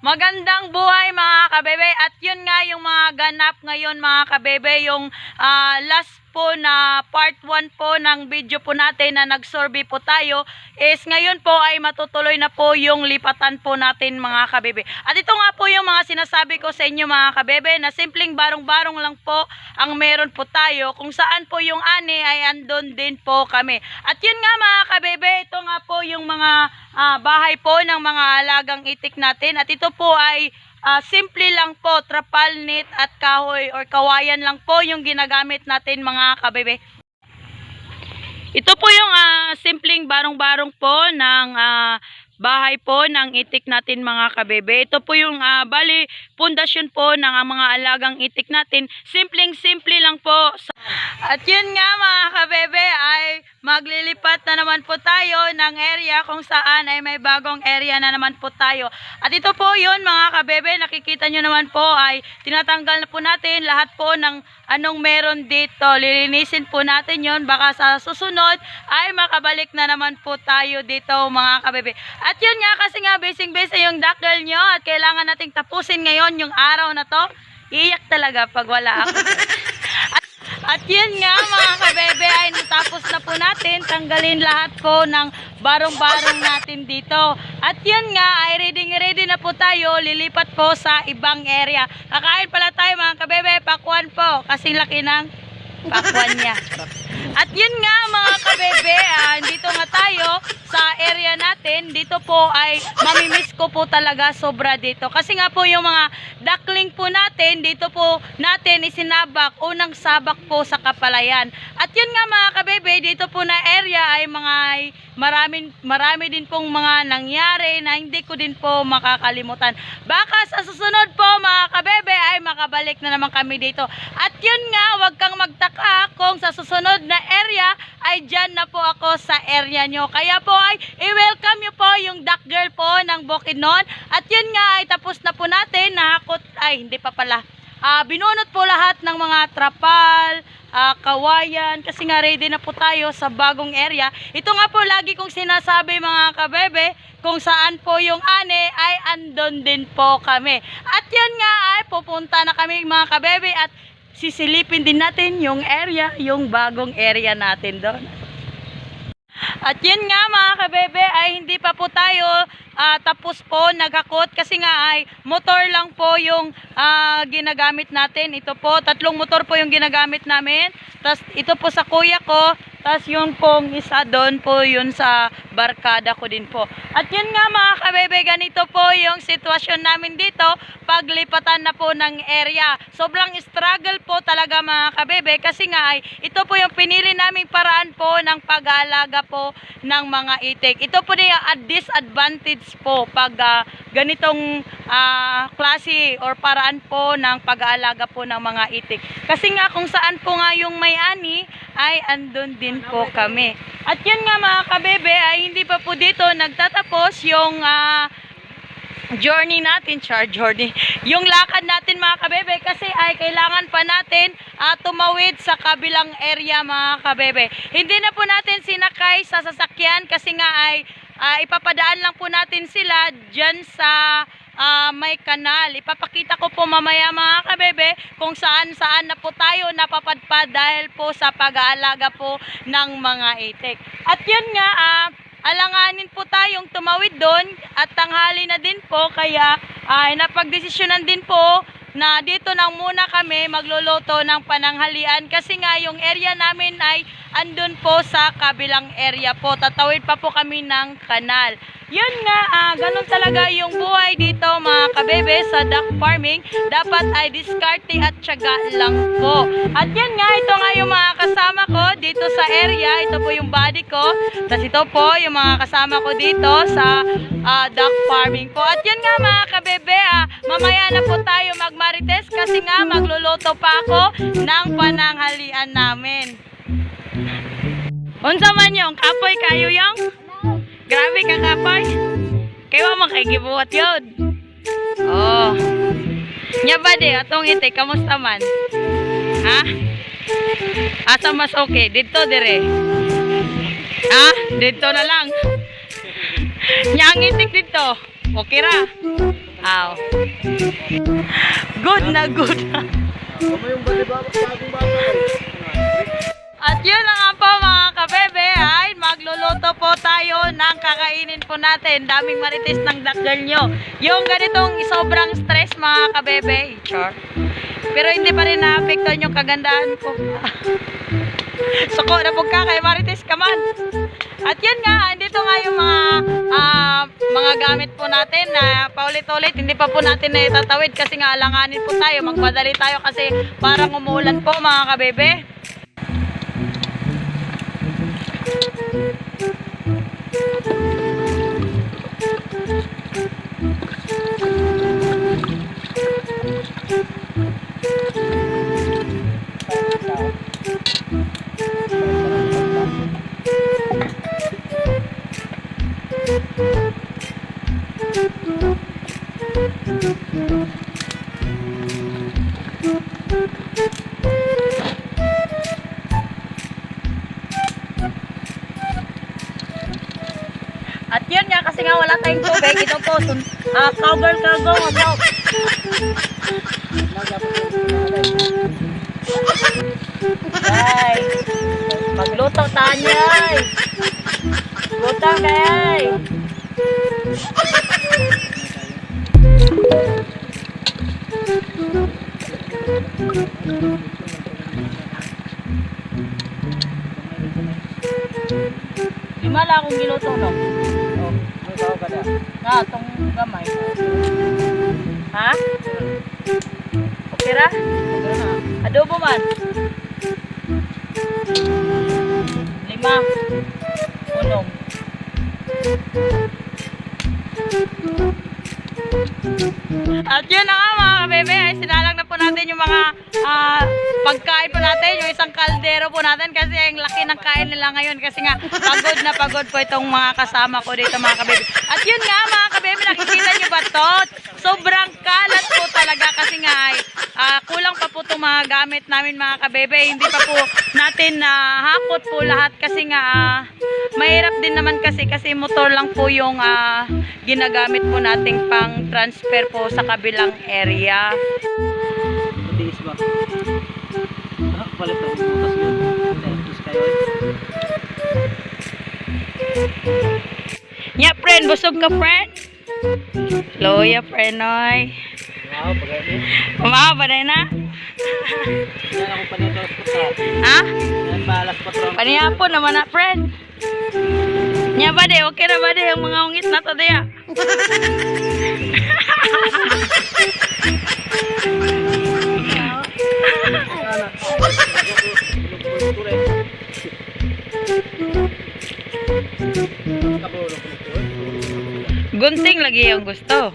Magandang buhay mga kabebe. At yun nga yung mga ganap ngayon mga kabebe yung ah, last po na part 1 po ng video po natin na nag-survey po tayo is ngayon po ay matutuloy na po yung lipatan po natin mga kabebe. At ito nga po yung mga sinasabi ko sa inyo mga kabebe na simpleng barong-barong lang po ang meron po tayo kung saan po yung ani ay andon din po kami. At yun nga mga kabebe, ito nga po yung mga ah, bahay po ng mga alagang itik natin at ito po ay ah, simple lang po, trapal, knit at kahoy or kawayan lang po yung ginagamit natin mga kabebe. Ito po yung ah, simpleng barong-barong po ng ah, bahay po ng itik natin mga kabebe. Ito po yung ah, bali pundasyon po ng ah, mga alagang itik natin. Simpleng-simple lang po. At yun nga mga kabebe ay maglilipat na naman po tayo ng area kung saan ay may bagong area na naman po tayo. At ito po yun mga kabebe, nakikita nyo naman po ay tinatanggal na po natin lahat po ng anong meron dito. Lilinisin po natin yon baka sa susunod ay makabalik na naman po tayo dito mga kabebe. At yun nga kasi nga basing-base yung dakdal nyo at kailangan nating tapusin ngayon yung araw na to. Iiyak talaga pag wala ako. At yun nga mga kabebe ay natapos na po natin tanggalin lahat po ng barong-barong natin dito. At yun nga ay ready ready na po tayo lilipat po sa ibang area. Kakain pala tayo mga kabebe, pakwan po kasi laki ng pakwan niya. At yun nga mga kabebe, ah, dito nga tayo sa area natin. Dito po ay mamimiss ko po talaga sobra dito. Kasi nga po yung mga duckling po natin, dito po natin isinabak, unang sabak po sa kapalayan. At yun nga mga kabebe, dito po na area ay mga marami, marami din pong mga nangyari na hindi ko din po makakalimutan. Baka sa susunod po mga kabebe ay makabalik na naman kami dito. At yun nga, wag kang magtaka kung sa susunod na area ay dyan na po ako sa area nyo. Kaya po ay i-welcome nyo po yung duck girl po ng Bukidnon. At yun nga ay tapos na po natin. Nahakot, ay hindi pa pala. Ah, binunot po lahat ng mga trapal, ah, kawayan, kasi nga ready na po tayo sa bagong area. Ito nga po lagi kong sinasabi mga kabebe, kung saan po yung ane ay andon din po kami. At yan nga ay pupunta na kami mga kabebe at sisilipin din natin yung area, yung bagong area natin doon. At yun nga mga kabebe ay hindi pa po tayo ah, tapos po naghakot kasi nga ay motor lang po yung ah, ginagamit natin. Ito po, tatlong motor po yung ginagamit namin. Tapos ito po sa kuya ko, tapos yung pong isa doon po yun sa barkada ko din po. At yun nga mga kabebe, ganito po yung sitwasyon namin dito paglipatan na po ng area. Sobrang struggle po talaga mga kabebe kasi nga ay ito po yung pinili naming paraan po ng pag-aalaga po ng mga itik. Ito po yung a disadvantage po pag ah, ganitong ah, klase or paraan po ng pag-aalaga po ng mga itik. Kasi nga kung saan po nga yung may-ani ay andun din po kami. At yun nga mga kabebe ay hindi pa po dito nagtatapos yung ah, journey natin, char journey, yung lakad natin mga kabebe kasi ay kailangan pa natin ah, tumawid sa kabilang area mga kabebe. Hindi na po natin sinakay sa sasakyan kasi nga ay ah, ipapadaan lang po natin sila dyan sa ah, may kanal. Ipapakita ko po mamaya mga kabebe kung saan saan na po tayo napapadpad dahil po sa pag-aalaga po ng mga itik. At yun nga, ah, alanganin po tayong tumawid doon at tanghali na din po kaya ay napagdesisyonan din po na dito nang muna kami magluluto ng pananghalian kasi nga yung area namin ay andun po sa kabilang area po. Tatawid pa po kami ng kanal. Yun nga, ah, ganun talaga yung buhay dito mga kabebe sa duck farming. Dapat ay diskarte at tiyaga lang po. At yan nga, ito nga yung mga kasama ko dito sa area. Ito po yung body ko. Tapos ito po yung mga kasama ko dito sa ah, duck farming po. At yan nga mga kabebe, ah, mamaya na po tayo magmarites kasi nga magluluto pa ako ng pananghalian namin. Unsa man yung kapoy kayo yung? Grabe ka kapoy. Kayo mo gibuhat yun. Oh. Nya ba di atong ite kamusta man? Ha? Asa mas okay dito dire. Ha? Dito na lang. Nya ang itik dito. Okay ra. Aw. Good na good. At yun na nga po mga kabebe ay magluluto po tayo ng kakainin po natin. Daming marites ng dakgal nyo. Yung ganitong sobrang stress mga kabebe. Char. Pero hindi pa rin naapektuhan yung kagandahan ko. Suko na po ka kay marites ka man. At yun nga, andito nga yung mga ah, mga gamit po natin na paulit-ulit. Hindi pa po natin na itatawid kasi nga alanganin po tayo. Magmadali tayo kasi parang umuulan po mga kabebe. At yun nga, kasi nga wala tayong tubig, ito po, sun, ah, cover cargo, about. Ay, magluto tayo, ay. Luto kay. Akong giluto, no? Oh, may tao ka na. Nga, itong gamay. Ha? Okay ra? Okay na. Adobo man. Lima. Unong. At yun na nga mga kabebe, ay sinalang na po natin yung mga ah, pagkain po natin, yung isang kaldero po natin kasi ang laki ng kain nila ngayon kasi nga pagod na pagod po itong mga kasama ko dito mga kabebe. At yun nga mga kabebe, nakikita nyo ba to? Sobrang kalat po talaga kasi nga ay ah, kulang pa po itong mga gamit namin mga kabebe. Hindi pa po natin na hakot po lahat kasi nga ah, mahirap din naman kasi kasi motor lang po yung ah, ginagamit po nating pang transfer po sa kabilang area. Palit ang butas yun. Kayo eh. Nya friend, busog ka friend? Loya friend oy. Wow, pagay eh. Umaba ba na na? Yan ako panito sa Ha? Yan balas patron. Paniyapo naman na friend. Nya ba de, okay na ba de ang mga ungit na to diya? Gunting lagi yung gusto.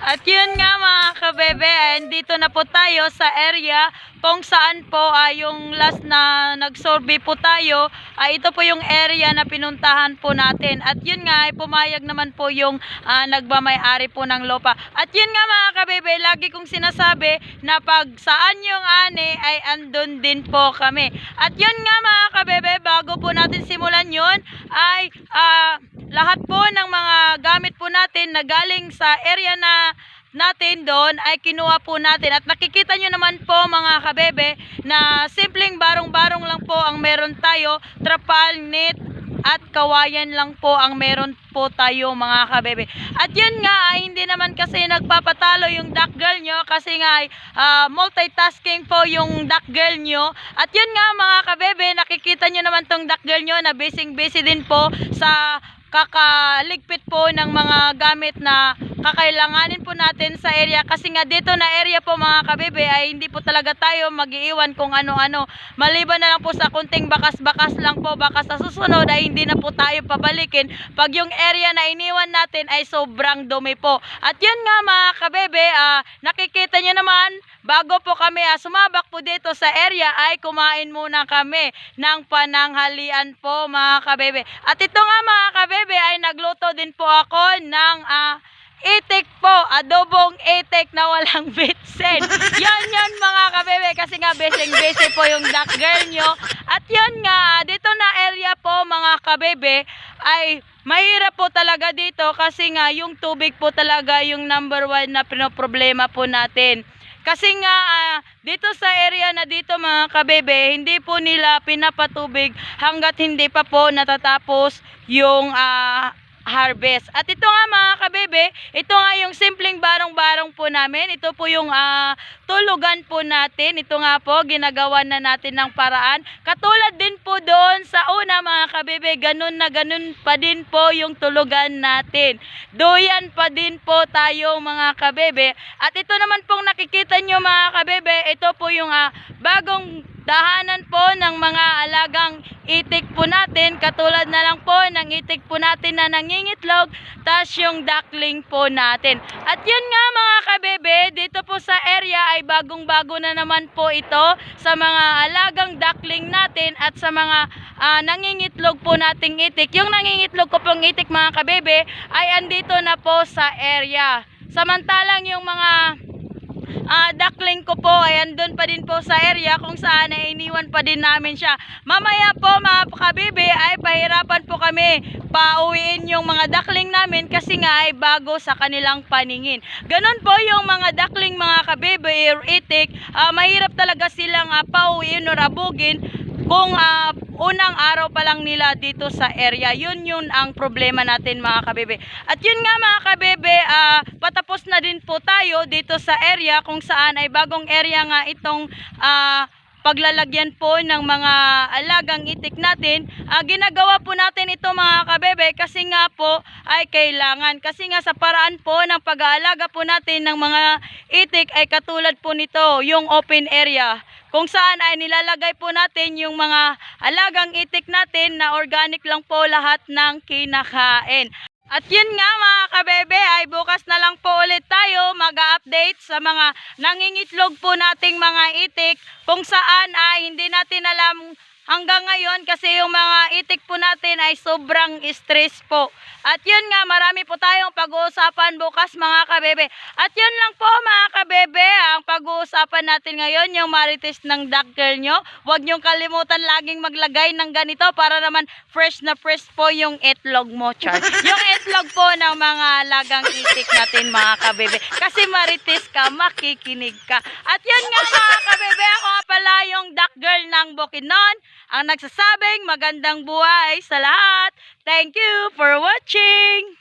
At yun nga mga kabebe, and dito na po tayo sa area kung saan po ay yung last na nag-survey po tayo, ay ito po yung area na pinuntahan po natin. At yun nga, ay pumayag naman po yung ah, nagmamayari po ng lupa. At yun nga mga kabebe, lagi kong sinasabi na pag saan yung ane ay andun din po kami. At yun nga mga kabebe, bago po natin simulan yun, ay ah, lahat po ng mga gamit po natin na galing sa area na natin doon ay kinuha po natin at nakikita nyo naman po mga kabebe na simpleng barong-barong lang po ang meron tayo trapal, net at kawayan lang po ang meron po tayo mga kabebe. At yun nga ay hindi naman kasi nagpapatalo yung duck girl nyo kasi nga ay ah, multitasking po yung duck girl nyo. At yun nga mga kabebe, nakikita nyo naman tong duck girl nyo na busy busy din po sa kakaligpit po ng mga gamit na kakailanganin po natin sa area. Kasi nga dito na area po mga kabebe ay hindi po talaga tayo magiiwan kung ano-ano. Maliban na lang po sa kunting bakas-bakas lang po baka sa susunod ay hindi na po tayo pabalikin. Pag yung area na iniwan natin ay sobrang dumi po. At yun nga mga kabebe ah, nakikita nyo naman bago po kami ah, sumabak po dito sa area ay kumain muna kami ng pananghalian po mga kabebe at ito nga mga kabebe ay nagluto din po ako ng ah, itik po, adobong itik na walang bitsen. Yan yan mga kabebe kasi nga besing bese po yung duck girl nyo. At yan nga, dito na area po mga kabebe ay mahirap po talaga dito kasi nga yung tubig po talaga yung number one na pinoproblema po natin. Kasi nga ah, dito sa area na dito mga kabebe, hindi po nila pinapatubig hanggat hindi pa po natatapos yung ah, harvest. At ito nga mga kabebe, ito nga yung simpleng barong-barong po namin. Ito po yung ah, tulugan po natin. Ito nga po, ginagawa na natin ng paraan. Katulad din po doon sa una mga kabebe, ganun na ganun pa din po yung tulugan natin. Doyan pa din po tayo mga kabebe. At ito naman pong nakikita nyo mga kabebe, ito po yung ah, bagong dahanan po ng mga alagang itik po natin. Katulad na lang po ng itik po natin na nangingitlog, tas yung duckling po natin. At yun nga mga kabebe, dito po sa area ay bagong-bago na naman po ito sa mga alagang duckling natin at sa mga ah, nangingitlog po nating itik. Yung nangingitlog ko pong itik mga kabebe ay andito na po sa area. Samantalang yung mga ah duckling ko po ay andun pa din po sa area kung saan ay iniwan pa din namin siya. Mamaya po mga kabibi ay pahirapan po kami pauwiin yung mga duckling namin kasi nga ay bago sa kanilang paningin. Ganon po yung mga duckling mga kabibi or itik, ah, mahirap talaga silang ah, pauwiin or abugin kung ah, unang araw pa lang nila dito sa area. Yun yun ang problema natin mga kabebe. At yun nga mga kabebe, ah, patapos na din po tayo dito sa area kung saan ay bagong area nga itong ah, paglalagyan po ng mga alagang itik natin. Ah, ginagawa po natin ito mga kabebe kasi nga po ay kailangan. Kasi nga sa paraan po ng pag-aalaga po natin ng mga itik ay katulad po nito, yung open area kung saan ay nilalagay po natin yung mga alagang itik natin na organic lang po lahat ng kinakain. At yun nga mga kabebe ay bukas na lang po ulit tayo mag-update sa mga nangingitlog po nating mga itik kung saan ay hindi natin alam hanggang ngayon kasi yung mga itik po natin ay sobrang stress po. At yun nga, marami po tayong pag-uusapan bukas mga kabebe. At yun lang po mga kabebe, ang pag-uusapan natin ngayon, yung marites ng duck girl nyo. Huwag nyong kalimutan laging maglagay ng ganito para naman fresh na fresh po yung itlog mo, Char. yung itlog po ng mga lagang itik natin mga kabebe. Kasi marites ka, makikinig ka. At yun nga mga kabebe, ako nga pala yung duck girl ng Bukidnon ang nagsasabing magandang buhay sa lahat. Thank you for watching!